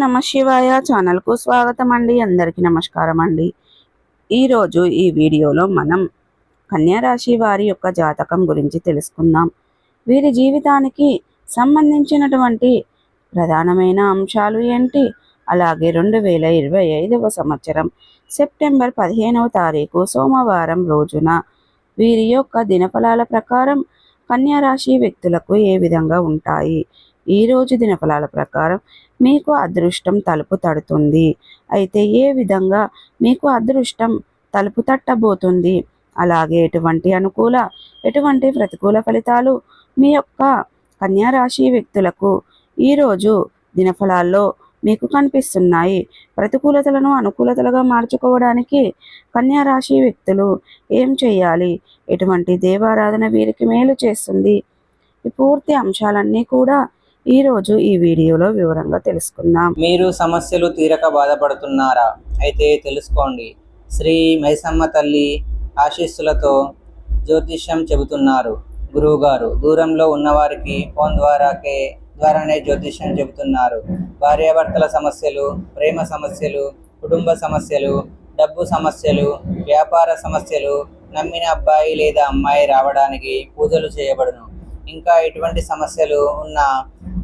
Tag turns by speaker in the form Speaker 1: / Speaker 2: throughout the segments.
Speaker 1: నమ శివాయ ఛానల్కు స్వాగతం అండి అందరికీ నమస్కారం అండి ఈరోజు ఈ వీడియోలో మనం కన్యారాశి వారి యొక్క జాతకం గురించి తెలుసుకుందాం. వీరి జీవితానికి సంబంధించినటువంటి ప్రధానమైన అంశాలు ఏంటి? అలాగే రెండు వేల ఇరవై ఐదవ సంవత్సరం సెప్టెంబర్ పదిహేనవ తారీఖు సోమవారం రోజున వీరి యొక్క దినఫలాల ప్రకారం కన్యారాశి వ్యక్తులకు ఏ విధంగా ఉంటాయి? ఈరోజు దినఫలాల ప్రకారం మీకు అదృష్టం తలుపు తడుతుంది. అయితే ఏ విధంగా మీకు అదృష్టం తలుపు తట్టబోతుంది? అలాగే ఎటువంటి అనుకూల ఎటువంటి ప్రతికూల ఫలితాలు మీ యొక్క కన్యారాశి వ్యక్తులకు ఈరోజు దినఫలాల్లో మీకు కనిపిస్తున్నాయి? ప్రతికూలతలను అనుకూలతలుగా మార్చుకోవడానికి కన్యారాశి వ్యక్తులు ఏం చేయాలి? ఎటువంటి దేవారాధన వీరికి మేలు చేస్తుంది? ఈ పూర్తి అంశాలన్నీ కూడా ఈరోజు ఈ వీడియోలో వివరంగా తెలుసుకుందాం.
Speaker 2: మీరు సమస్యలు తీరక బాధపడుతున్నారా? అయితే తెలుసుకోండి. శ్రీ మైసమ్మ తల్లి ఆశీస్సులతో జ్యోతిష్యం చెబుతున్నారు. గురువుగారు దూరంలో ఉన్నవారికి ఫోన్ ద్వారాకే ద్వారానే జ్యోతిష్యం చెబుతున్నారు. భార్యాభర్తల సమస్యలు ప్రేమ సమస్యలు కుటుంబ సమస్యలు డబ్బు సమస్యలు వ్యాపార సమస్యలు నమ్మిన అబ్బాయి లేదా అమ్మాయి రావడానికి పూజలు చేయబడును. ఇంకా ఎటువంటి సమస్యలు ఉన్నా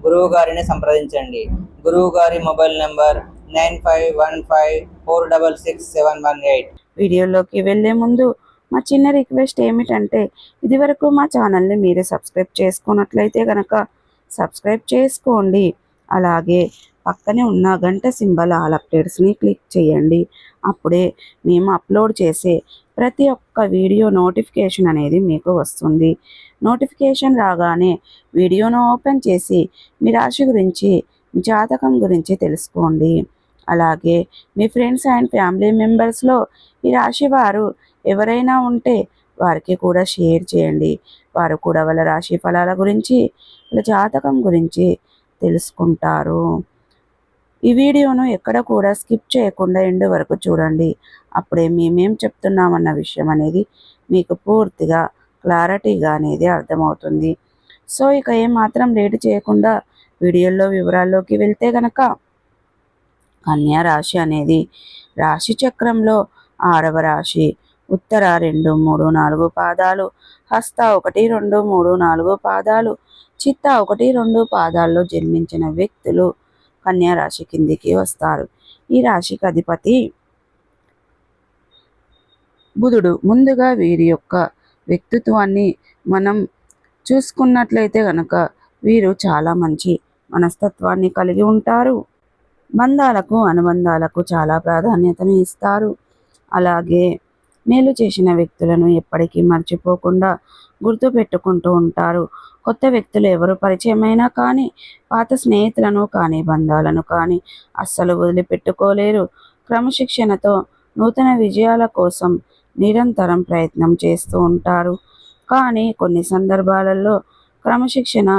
Speaker 2: గురువు గారిని సంప్రదించండి. గురువు గారి mobile number nine five one five four double six seven one eight.
Speaker 1: వీడియోలోకి వెళ్ళే ముందు మా చిన్న రిక్వెస్ట్ ఏమిటంటే ఇదివరకు మా ఛానల్ని మీరే సబ్స్క్రైబ్ చేసుకున్నట్లయితే కనుక సబ్స్క్రైబ్ చేసుకోండి. అలాగే పక్కనే ఉన్న గంట సింబల్ ఆల్ అప్డేట్స్ని క్లిక్ చేయండి. అప్పుడే మేము అప్లోడ్ చేసే ప్రతి ఒక్క వీడియో నోటిఫికేషన్ అనేది మీకు వస్తుంది. నోటిఫికేషన్ రాగానే వీడియోను ఓపెన్ చేసి మీ రాశి గురించి మీ జాతకం గురించి తెలుసుకోండి. అలాగే మీ ఫ్రెండ్స్ అండ్ ఫ్యామిలీ మెంబర్స్లో ఈ రాశి వారు ఎవరైనా ఉంటే వారికి కూడా షేర్ చేయండి. వారు కూడా వాళ్ళ రాశి ఫలాల గురించి వాళ్ళ జాతకం గురించి తెలుసుకుంటారు. ఈ వీడియోను ఎక్కడ కూడా స్కిప్ చేయకుండా ఎండు వరకు చూడండి. అప్పుడే మేమేం చెప్తున్నామన్న విషయం అనేది మీకు పూర్తిగా క్లారిటీగా అనేది అర్థమవుతుంది. సో ఇక ఏమాత్రం లేటు చేయకుండా వీడియోల్లో వివరాల్లోకి వెళ్తే గనక కన్యా రాశి అనేది రాశి చక్రంలో ఆరవ రాశి. ఉత్తర రెండు మూడు నాలుగు పాదాలు హస్త ఒకటి రెండు మూడు నాలుగు పాదాలు చిత్త ఒకటి రెండు పాదాల్లో జన్మించిన వ్యక్తులు కన్యా రాశి కిందికి వస్తారు. ఈ రాశికి అధిపతి బుధుడు. ముందుగా వీరి యొక్క వ్యక్తిత్వాన్ని మనం చూసుకున్నట్లయితే గనక వీరు చాలా మంచి మనస్తత్వాన్ని కలిగి ఉంటారు. బంధాలకు అనుబంధాలకు చాలా ప్రాధాన్యతను ఇస్తారు. అలాగే మేలు చేసిన వ్యక్తులను ఎప్పటికీ మర్చిపోకుండా గుర్తు పెట్టుకుంటూ ఉంటారు. కొత్త వ్యక్తులు ఎవరు పరిచయమైనా కానీ పాత స్నేహితులను కానీ బంధాలను కానీ అస్సలు వదిలిపెట్టుకోలేరు. క్రమశిక్షణతో నూతన విజయాల కోసం నిరంతరం ప్రయత్నం చేస్తూ ఉంటారు. కానీ కొన్ని సందర్భాలలో క్రమశిక్షణ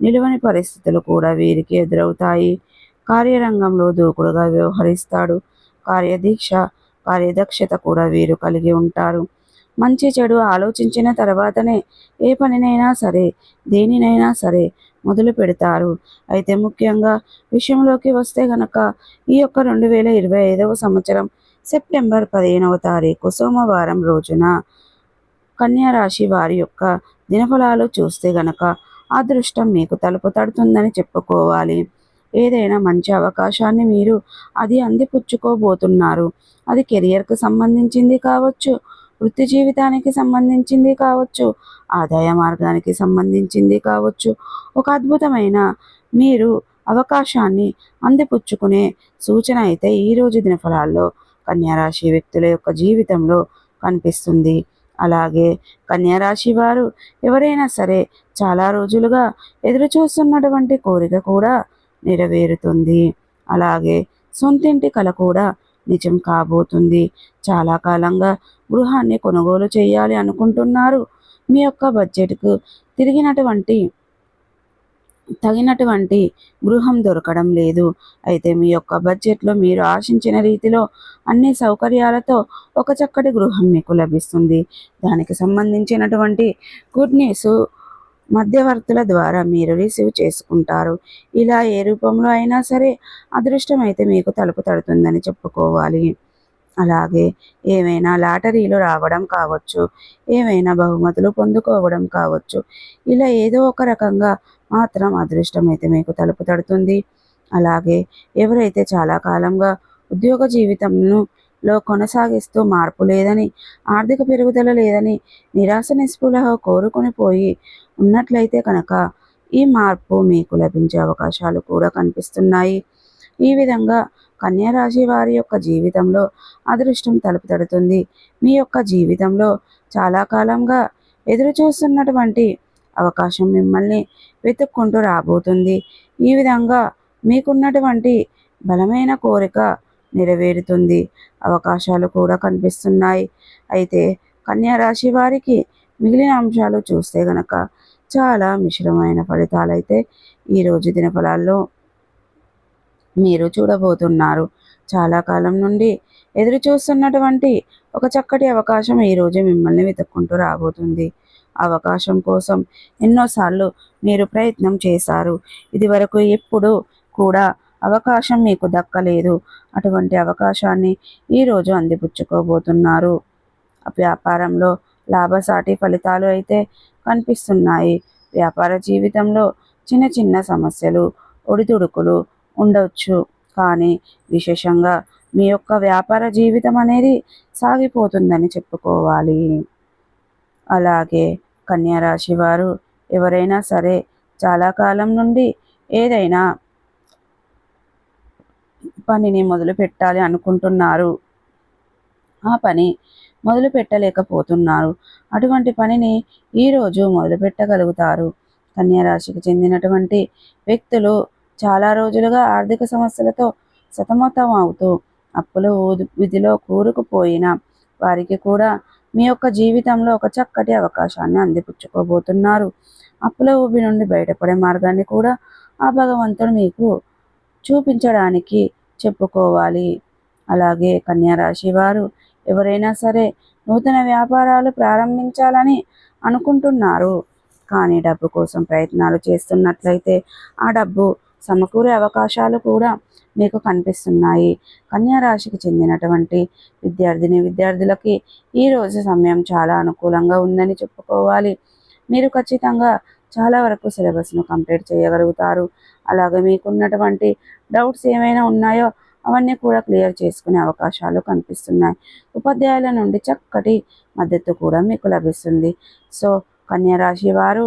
Speaker 1: నిలువని పరిస్థితులు కూడా వీరికి ఎదురవుతాయి. కార్యరంగంలో దూకుడుగా వ్యవహరిస్తాడు. కార్యదీక్ష కార్యదక్షత కూడా వీరు కలిగి ఉంటారు. మంచి చెడు ఆలోచించిన తర్వాతనే ఏ పనినైనా సరే దేనినైనా సరే మొదలు పెడతారు. అయితే ముఖ్యంగా విషయంలోకి వస్తే గనక ఈ యొక్క రెండు వేల ఇరవై ఐదవ సంవత్సరం సెప్టెంబర్ పదిహేనవ తారీఖు సోమవారం రోజున కన్యా రాశి వారి యొక్క దినఫలాలు చూస్తే గనక అదృష్టం మీకు తలుపు తడుతుందని చెప్పుకోవాలి. ఏదైనా మంచి అవకాశాన్ని మీరు అది అందిపుచ్చుకోబోతున్నారు. అది కెరియర్కు సంబంధించింది కావచ్చు వృత్తి జీవితానికి సంబంధించింది కావచ్చు ఆదాయ మార్గానికి సంబంధించింది కావచ్చు. ఒక అద్భుతమైన మీరు అవకాశాన్ని అందిపుచ్చుకునే సూచన అయితే ఈరోజు దినఫలాల్లో కన్యారాశి వ్యక్తుల యొక్క జీవితంలో కనిపిస్తుంది. అలాగే కన్యారాశి వారు ఎవరైనా సరే చాలా రోజులుగా ఎదురు చూస్తున్నటువంటి కోరిక కూడా నెరవేరుతుంది. అలాగే సొంతింటి కల కూడా నిజం కాబోతుంది. చాలా కాలంగా గృహాన్ని కొనుగోలు చేయాలి అనుకుంటున్నారు. మీ యొక్క బడ్జెట్కు తిరిగినటువంటి తగినటువంటి గృహం దొరకడం లేదు. అయితే మీ యొక్క బడ్జెట్లో మీరు ఆశించిన రీతిలో అన్ని సౌకర్యాలతో ఒక చక్కటి గృహం మీకు లభిస్తుంది. దానికి సంబంధించినటువంటి గుడ్ న్యూస్ మధ్యవర్తుల ద్వారా మీరు రిసీవ్ చేసుకుంటారు. ఇలా ఏ రూపంలో అయినా సరే అదృష్టం అయితే మీకు తలుపు తడుతుందని చెప్పుకోవాలి. అలాగే ఏవైనా లాటరీలు రావడం కావచ్చు ఏవైనా బహుమతులు పొందుకోవడం కావచ్చు ఇలా ఏదో ఒక రకంగా మాత్రం అదృష్టం అయితే మీకు తలుపు తడుతుంది. అలాగే ఎవరైతే చాలా కాలంగా ఉద్యోగ జీవితంను లో కొనసాగిస్తూ మార్పు లేదని ఆర్థిక పెరుగుదల లేదని నిరాశ నిస్పృహ కోరుకొని పోయి ఉన్నట్లయితే కనుక ఈ మార్పు మీకు లభించే అవకాశాలు కూడా కనిపిస్తున్నాయి. ఈ విధంగా కన్యారాశి వారి యొక్క జీవితంలో అదృష్టం తలుపు తడుతుంది. మీ యొక్క జీవితంలో చాలా కాలంగా ఎదురు చూస్తున్నటువంటి అవకాశం మిమ్మల్ని వెతుక్కుంటూ రాబోతుంది. ఈ విధంగా మీకున్నటువంటి బలమైన కోరిక నెరవేరుతుంది. అవకాశాలు కూడా కనిపిస్తున్నాయి. అయితే కన్యా రాశి వారికి మిగిలిన అంశాలు చూస్తే గనక చాలా మిశ్రమైన ఫలితాలు అయితే ఈరోజు దినఫలాల్లో మీరు చూడబోతున్నారు. చాలా కాలం నుండి ఎదురు చూస్తున్నటువంటి ఒక చక్కటి అవకాశం ఈరోజు మిమ్మల్ని వెతుక్కుంటూ రాబోతుంది. అవకాశం కోసం ఎన్నోసార్లు మీరు ప్రయత్నం చేశారు. ఇది వరకు ఎప్పుడూ కూడా అవకాశం మీకు దక్కలేదు. అటువంటి అవకాశాన్ని ఈరోజు అందిపుచ్చుకోబోతున్నారు. వ్యాపారంలో లాభసాటి ఫలితాలు అయితే కనిపిస్తున్నాయి. వ్యాపార జీవితంలో చిన్న చిన్న సమస్యలు ఒడిదుడుకులు ఉండవచ్చు కానీ విశేషంగా మీ యొక్క వ్యాపార జీవితం అనేది సాగిపోతుందని చెప్పుకోవాలి. అలాగే కన్యా రాశి వారు ఎవరైనా సరే చాలా కాలం నుండి ఏదైనా పనిని మొదలు పెట్టాలి అనుకుంటున్నారు. ఆ పని మొదలు పెట్టలేకపోతున్నారు. అటువంటి పనిని ఈరోజు మొదలు పెట్టగలుగుతారు. కన్యారాశికి చెందినటువంటి వ్యక్తులు చాలా రోజులుగా ఆర్థిక సమస్యలతో సతమతం అవుతూ అప్పుల విధిలో కూరుకుపోయిన వారికి కూడా మీ యొక్క జీవితంలో ఒక చక్కటి అవకాశాన్ని అందిపుచ్చుకోబోతున్నారు. అప్పుల ఊబి నుండి బయటపడే మార్గాన్ని కూడా ఆ భగవంతుడు మీకు చూపించడానికి చెప్పుకోవాలి. అలాగే కన్యా రాశి వారు ఎవరైనా సరే నూతన వ్యాపారాలు ప్రారంభించాలని అనుకుంటున్నారు. కానీ డబ్బు కోసం ప్రయత్నాలు చేస్తున్నట్లయితే ఆ డబ్బు సమకూరే అవకాశాలు కూడా మీకు కనిపిస్తున్నాయి. కన్యా రాశికి చెందినటువంటి విద్యార్థిని విద్యార్థులకి ఈ రోజు సమయం చాలా అనుకూలంగా ఉందని చెప్పుకోవాలి. మీరు ఖచ్చితంగా చాలా వరకు సిలబస్ను కంప్లీట్ చేయగలుగుతారు. అలాగే మీకున్నటువంటి డౌట్స్ ఏమైనా ఉన్నాయో అవన్నీ కూడా క్లియర్ చేసుకునే అవకాశాలు కనిపిస్తున్నాయి. ఉపాధ్యాయుల నుండి చక్కటి మద్దతు కూడా మీకు లభిస్తుంది. సో కన్యారాశి వారు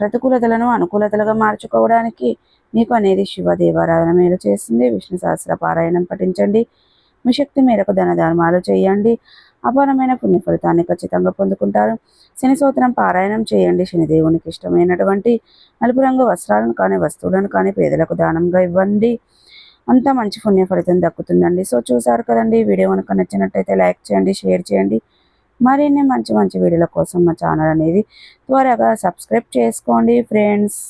Speaker 1: ప్రతికూలతలను అనుకూలతలుగా మార్చుకోవడానికి మీకు అనేది శివ దేవారాధన మేలు చేస్తుంది. విష్ణు సహస్ర పారాయణం పఠించండి. మీ శక్తి మేరకు ధనధర్మాలు చేయండి. అపారమైన పుణ్య ఫలితాన్ని ఖచ్చితంగా పొందుకుంటారు. శని సూత్రం పారాయణం చేయండి. శనిదేవునికి ఇష్టమైనటువంటి నలుపు రంగు వస్త్రాలను కానీ వస్తువులను కానీ పేదలకు దానంగా ఇవ్వండి. అంత మంచి పుణ్య ఫలితం దక్కుతుందండి. సో చూసారు కదండి వీడియో కనుక నచ్చినట్టయితే లైక్ చేయండి షేర్ చేయండి. మరిన్ని మంచి మంచి వీడియోల కోసం మా ఛానల్ అనేది త్వరగా సబ్స్క్రైబ్ చేసుకోండి ఫ్రెండ్స్.